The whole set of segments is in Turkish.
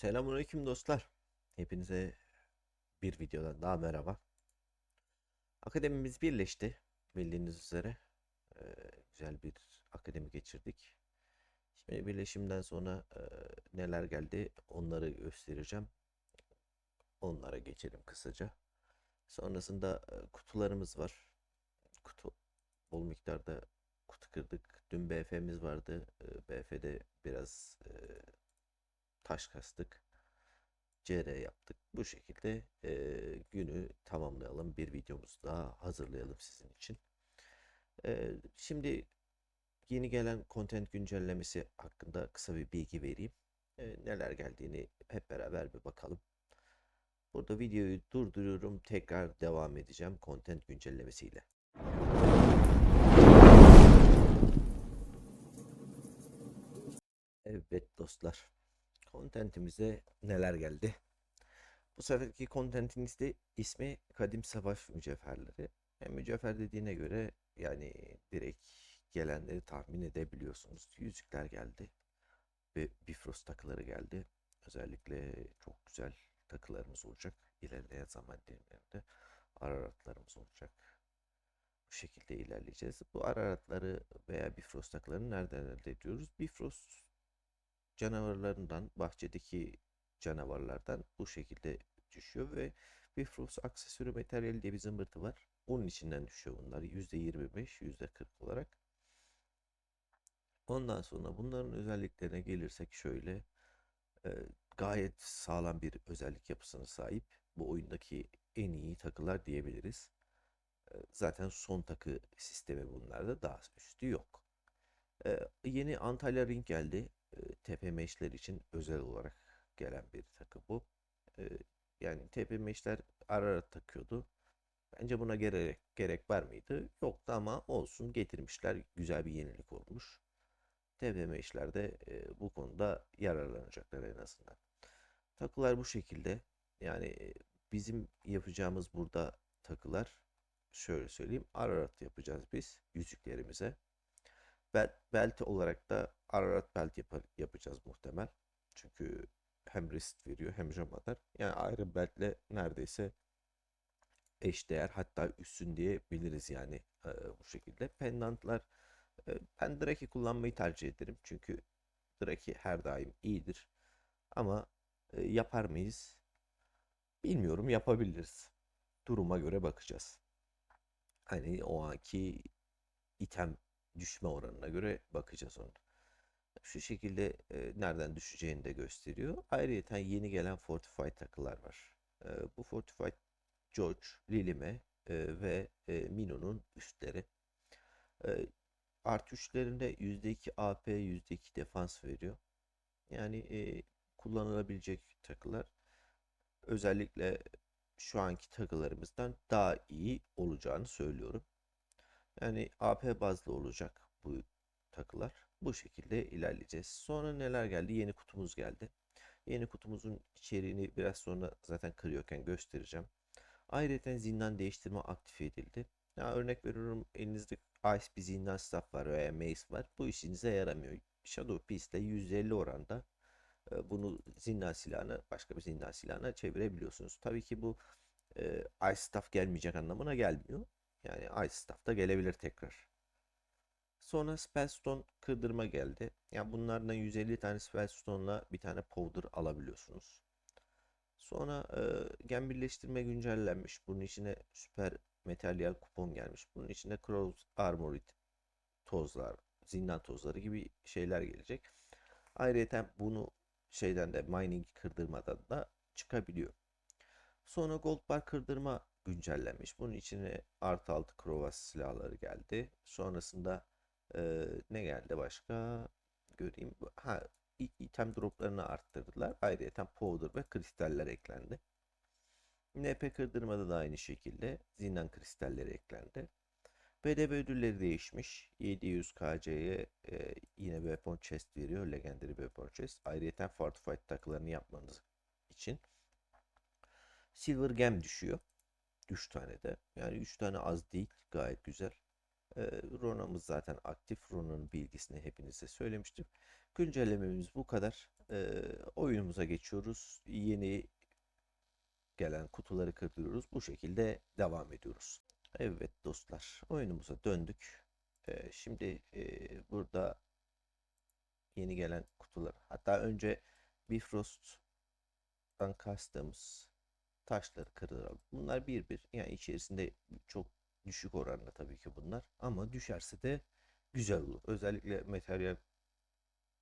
Selamünaleyküm dostlar. Hepinize bir videodan daha merhaba. Akademimiz birleşti. Bildiğiniz üzere Ee, güzel bir akademi geçirdik. Şimdi birleşimden sonra e, neler geldi onları göstereceğim. Onlara geçelim kısaca. Sonrasında e, kutularımız var. Kutu bol miktarda kutu kırdık. Dün BF'miz vardı. E, BF'de biraz e, taş kastık. CR yaptık. Bu şekilde e, günü tamamlayalım. Bir videomuzu daha hazırlayalım sizin için. E, şimdi yeni gelen content güncellemesi hakkında kısa bir bilgi vereyim. E, neler geldiğini hep beraber bir bakalım. Burada videoyu durduruyorum. Tekrar devam edeceğim content güncellemesiyle. Evet dostlar. Contentimize neler geldi? Bu seferki contentimizde ismi Kadim Savaş Mücevherleri. Yani mücevher dediğine göre yani direkt gelenleri tahmin edebiliyorsunuz. Yüzükler geldi ve Bifrost takıları geldi. Özellikle çok güzel takılarımız olacak. İlerleyen zaman dilimlerinde Araratlarımız olacak. Bu şekilde ilerleyeceğiz. Bu Araratları veya Bifrost takılarını nereden elde ediyoruz? Bifrost canavarlarından, bahçedeki canavarlardan bu şekilde düşüyor ve Bifrost aksesuarı materyali diye bir zımbırtı var. Onun içinden düşüyor bunlar. %25, %40 olarak. Ondan sonra bunların özelliklerine gelirsek şöyle e, gayet sağlam bir özellik yapısına sahip. Bu oyundaki en iyi takılar diyebiliriz. E, zaten son takı sistemi bunlarda daha üstü yok. E, yeni Antalya Ring geldi. TP meşler için özel olarak gelen bir takı bu. Yani TP meşler ara ara takıyordu. Bence buna gerek, gerek var mıydı? Yoktu ama olsun getirmişler. Güzel bir yenilik olmuş. TP meşler de bu konuda yararlanacaklar en azından. Takılar bu şekilde. Yani bizim yapacağımız burada takılar şöyle söyleyeyim. Ararat yapacağız biz yüzüklerimize. Bel, belt olarak da Ararat belt yapar, yapacağız muhtemel. Çünkü hem risk veriyor hem jamadar. Yani ayrı beltle neredeyse eşdeğer hatta üstün diyebiliriz yani e, bu şekilde. Pendantlar e, ben Draki kullanmayı tercih ederim. Çünkü Draki her daim iyidir. Ama e, yapar mıyız? Bilmiyorum yapabiliriz. Duruma göre bakacağız. Hani o anki item düşme oranına göre bakacağız onu. Şu şekilde e, nereden düşeceğini de gösteriyor. Ayrıca yeni gelen Fortified takılar var. E, bu Fortified George, Lilime e, ve e, Mino'nun üstleri. E, artı üçlerinde %2 AP, %2 defans veriyor. Yani e, kullanılabilecek takılar. Özellikle şu anki takılarımızdan daha iyi olacağını söylüyorum. Yani AP bazlı olacak bu takılar. Bu şekilde ilerleyeceğiz. Sonra neler geldi? Yeni kutumuz geldi. Yeni kutumuzun içeriğini biraz sonra zaten kırıyorken göstereceğim. Ayrıca zindan değiştirme aktif edildi. Ya örnek veriyorum elinizde Ice bir zindan staff var veya Mace var. Bu işinize yaramıyor. Shadow Piece ile 150 oranda e, bunu zindan silahına başka bir zindan silahına çevirebiliyorsunuz. Tabii ki bu e, Ice staff gelmeyecek anlamına gelmiyor. Yani Ice staff da gelebilir tekrar. Sonra Spellstone kırdırma geldi. Yani bunlardan 150 tane Spellstone'la bir tane powder alabiliyorsunuz. Sonra e, gen birleştirme güncellenmiş. Bunun içine süper materyal kupon gelmiş. Bunun içine Crows Armored tozlar, zindan tozları gibi şeyler gelecek. Ayrıca bunu şeyden de mining kırdırmadan da çıkabiliyor. Sonra Gold Bar kırdırma güncellenmiş. Bunun içine artı altı Krovas silahları geldi. Sonrasında e, ne geldi başka? Göreyim. Ha, item droplarını arttırdılar. Ayrıca powder ve kristaller eklendi. NP kırdırmada da aynı şekilde zindan kristalleri eklendi. BDB ödülleri değişmiş. 700 KC'ye e, yine weapon chest veriyor. Legendary weapon chest. Ayrıca fortified takılarını yapmanız için. Silver gem düşüyor. 3 tane de. Yani 3 tane az değil. Gayet güzel. E, Rona'mız zaten aktif. Rona'nın bilgisini hepinize söylemiştim. Güncellememiz bu kadar. E, oyunumuza geçiyoruz. Yeni gelen kutuları kırdırıyoruz. Bu şekilde devam ediyoruz. Evet dostlar, oyunumuza döndük. E, şimdi e, burada yeni gelen kutular. Hatta önce Bifrost'tan kastığımız taşları kıralım. Bunlar bir bir. Yani içerisinde çok düşük oranında tabii ki bunlar. Ama düşerse de güzel olur. Özellikle materyal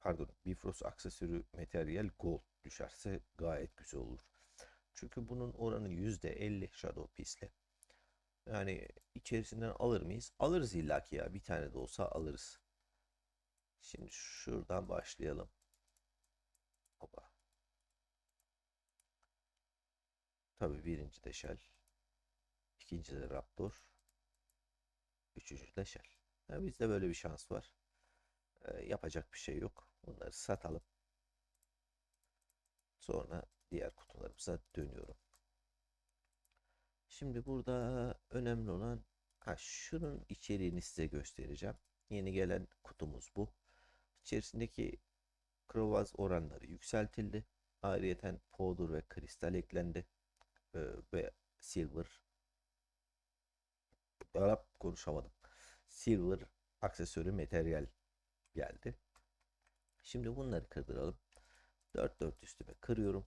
pardon Bifrost aksesuarı materyal gold düşerse gayet güzel olur. Çünkü bunun oranı %50 Shadow Piece'le. Yani içerisinden alır mıyız? Alırız illaki ya. Bir tane de olsa alırız. Şimdi şuradan başlayalım. Hopa. Tabii birinci de Shell. ikinci de Raptor. Üçüncü de Shell. Yani bizde böyle bir şans var. Ee, yapacak bir şey yok. Bunları satalım. Sonra diğer kutularımıza dönüyorum. Şimdi burada önemli olan ha, şunun içeriğini size göstereceğim. Yeni gelen kutumuz bu. İçerisindeki krovaz oranları yükseltildi. Ayrıyeten powder ve kristal eklendi. Ee, ve silver Arap konuşamadım. Silver aksesuarı materyal geldi. Şimdi bunları kırdıralım. 4-4 üstüme kırıyorum.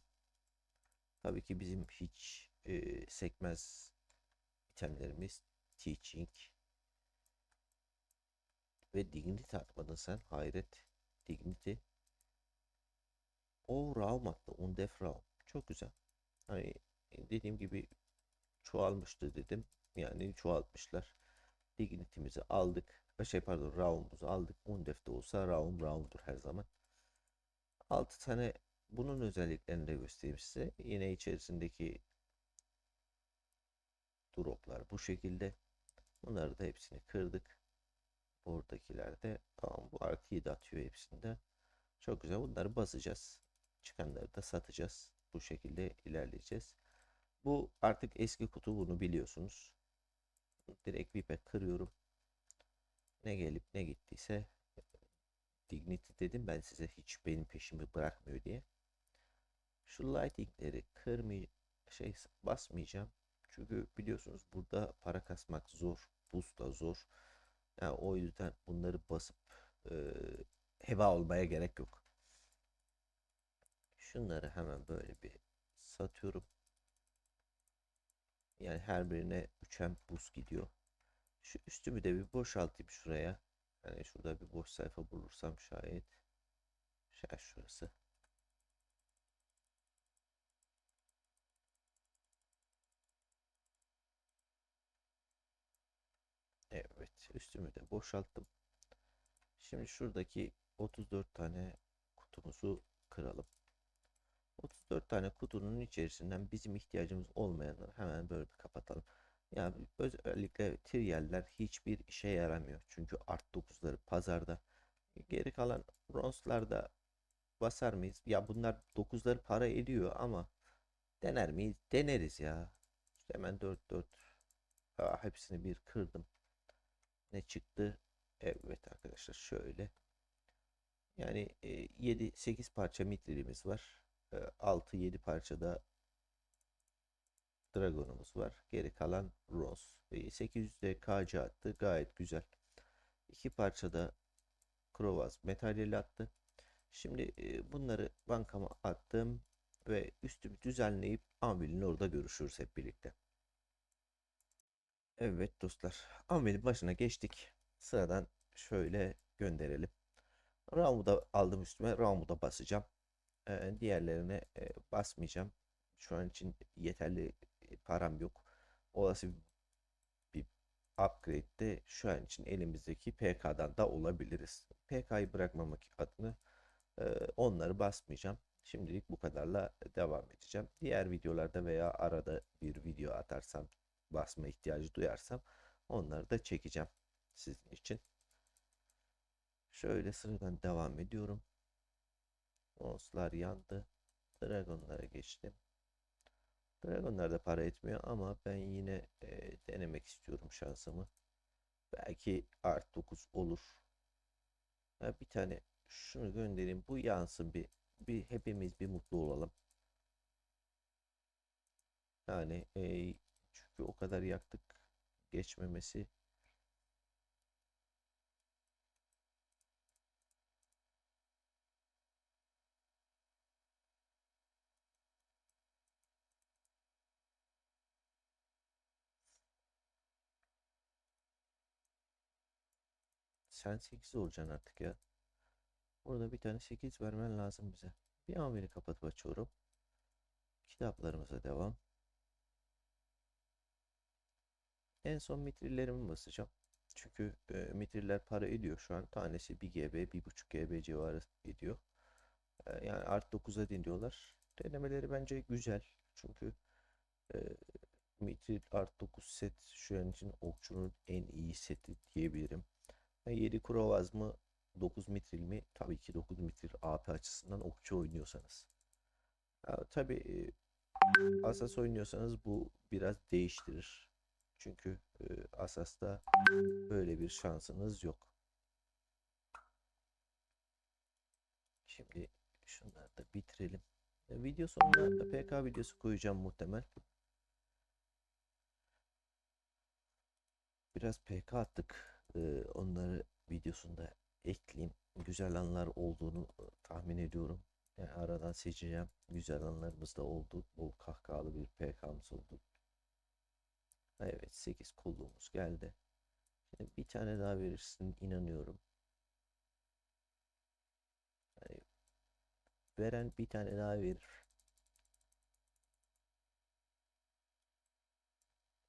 Tabii ki bizim hiç e, sekmez itemlerimiz Teaching ve Dignity atmadın sen. Hayret. Dignity. O Raum attı. Undef Raum. Çok güzel. Hani dediğim gibi çoğalmıştı dedim. Yani çoğaltmışlar. Dignity'mizi aldık. Şey pardon Raum'umuzu aldık. Undef de olsa Raum Raum'dur her zaman. 6 tane bunun özelliklerini de göstereyim size. Yine içerisindeki droplar bu şekilde. Bunları da hepsini kırdık. Buradakiler de tamam bu artıyı da atıyor hepsinde. Çok güzel. Bunları basacağız. Çıkanları da satacağız. Bu şekilde ilerleyeceğiz. Bu artık eski kutu bunu biliyorsunuz. Direkt VIP'e kırıyorum. Ne gelip ne gittiyse Dignity dedim ben size hiç benim peşimi bırakmıyor diye. Şu lightingleri kırmay şey basmayacağım. Çünkü biliyorsunuz burada para kasmak zor. Boost da zor. Yani o yüzden bunları basıp e, heva olmaya gerek yok. Şunları hemen böyle bir satıyorum. Yani her birine 3'em boost gidiyor. Şu üstümü de bir boşaltayım şuraya. Yani şurada bir boş sayfa bulursam şayet. Şayet şurası. Evet üstümü de boşalttım. Şimdi şuradaki 34 tane kutumuzu kıralım. 34 tane kutunun içerisinden bizim ihtiyacımız olmayanları hemen böyle bir kapatalım. Yani özellikle trieller hiçbir işe yaramıyor. Çünkü art 9'ları pazarda. Geri kalan bronzlarda basar mıyız? Ya bunlar 9'ları para ediyor ama dener miyiz? Deneriz ya. İşte hemen 4 4 Aa, hepsini bir kırdım. Ne çıktı? Evet arkadaşlar şöyle. Yani 7-8 parça mitrilimiz var. 6-7 parçada Dragon'umuz var. Geri kalan Rose. 800'de KC attı. Gayet güzel. İki parçada Krovaz materyali attı. Şimdi e, bunları bankama attım ve üstümü düzenleyip Anvil'in orada görüşürüz hep birlikte. Evet dostlar. Anvil'in başına geçtik. Sıradan şöyle gönderelim. Raum'u da aldım üstüme. Raum'u da basacağım. Diğerlerine basmayacağım. Şu an için yeterli param yok. Olası bir upgrade'de şu an için elimizdeki PK'dan da olabiliriz. PK'yı bırakmamak adına onları basmayacağım. Şimdilik bu kadarla devam edeceğim. Diğer videolarda veya arada bir video atarsam basma ihtiyacı duyarsam onları da çekeceğim sizin için. Şöyle sıradan devam ediyorum. Monster yandı. Dragonlara geçtim. Dragonlar da para etmiyor ama ben yine e, denemek istiyorum şansımı. Belki art 9 olur. Ya bir tane şunu göndereyim. Bu yansın bir. Bir hepimiz bir mutlu olalım. Yani e, çünkü o kadar yaktık geçmemesi Sen 8 olacaksın artık ya. Burada bir tane 8 vermen lazım bize. Bir amiri kapatıp açıyorum. Kitaplarımıza devam. En son mitrillerimi basacağım. Çünkü e, mitriller para ediyor şu an. Tanesi 1 GB, 1.5 GB civarı ediyor. E, yani art 9'a deniyorlar. Denemeleri bence güzel. Çünkü e, mitril art 9 set şu an için okçunun en iyi seti diyebilirim. 7 Krovaz mı 9 mitril mi? Tabii ki 9 mitril AP açısından okçu oynuyorsanız. Ya, tabii e, Asas oynuyorsanız bu biraz değiştirir. Çünkü e, Asas'ta böyle bir şansınız yok. Şimdi şunları da bitirelim. E, video sonuna PK videosu koyacağım muhtemel. Biraz PK attık. Onları videosunda ekleyeyim. Güzel anlar olduğunu tahmin ediyorum. Yani aradan seçeceğim. Güzel anlarımız da oldu. Bol kahkahalı bir PK'mız oldu. Evet 8 kolluğumuz geldi. Şimdi bir tane daha verirsin inanıyorum. Yani veren bir tane daha verir.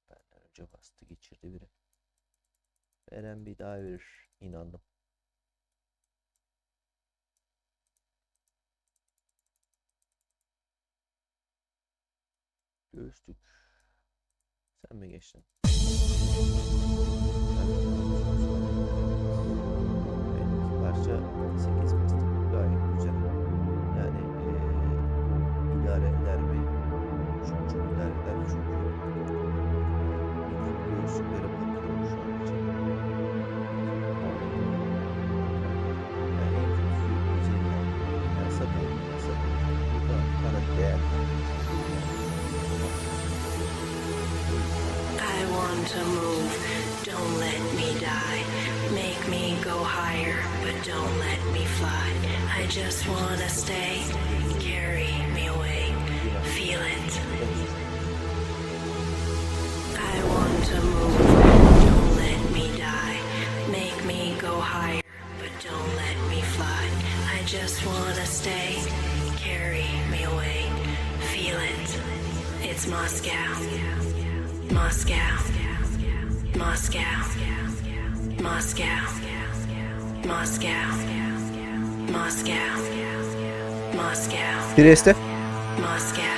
Benden önce bastı geçirdi biri. Veren bir daha verir. inandım. Göğüslük. Sen mi geçtin? Just wanna stay, carry me away, feel it. I want to move, don't let me die. Make me go higher, but don't let me fly. I just wanna stay, carry me away, feel it. It's Moscow. Moscow, Moscow, Moscow, Moscow, Moscow, Moscow, Prieste. Moscow.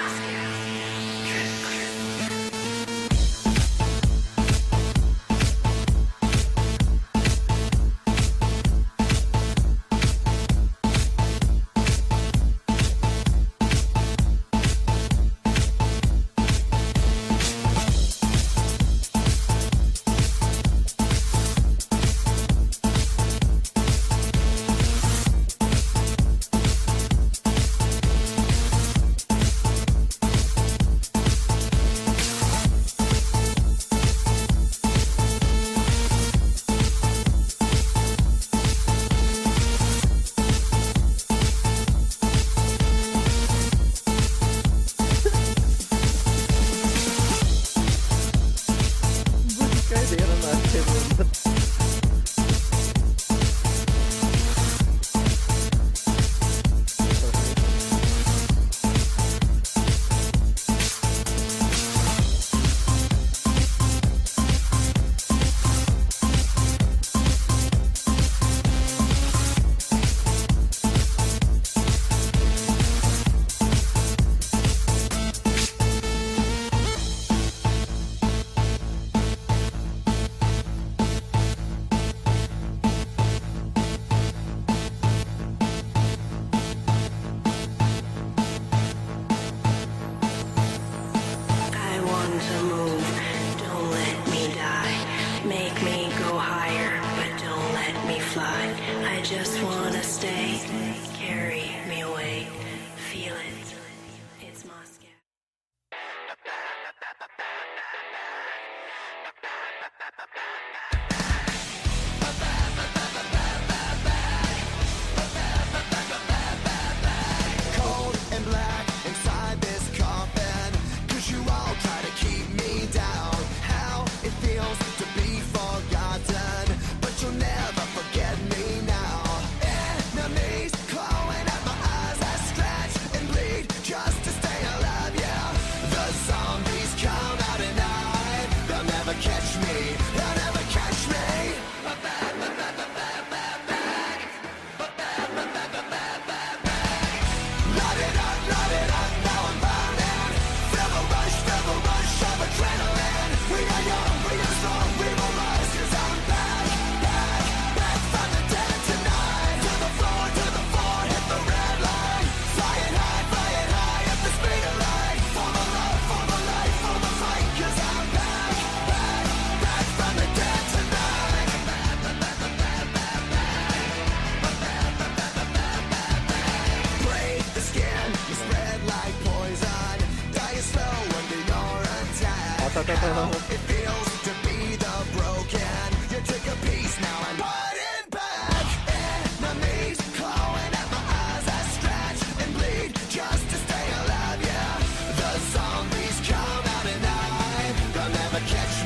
I just wanna stay. Carry me away. Feel it. catch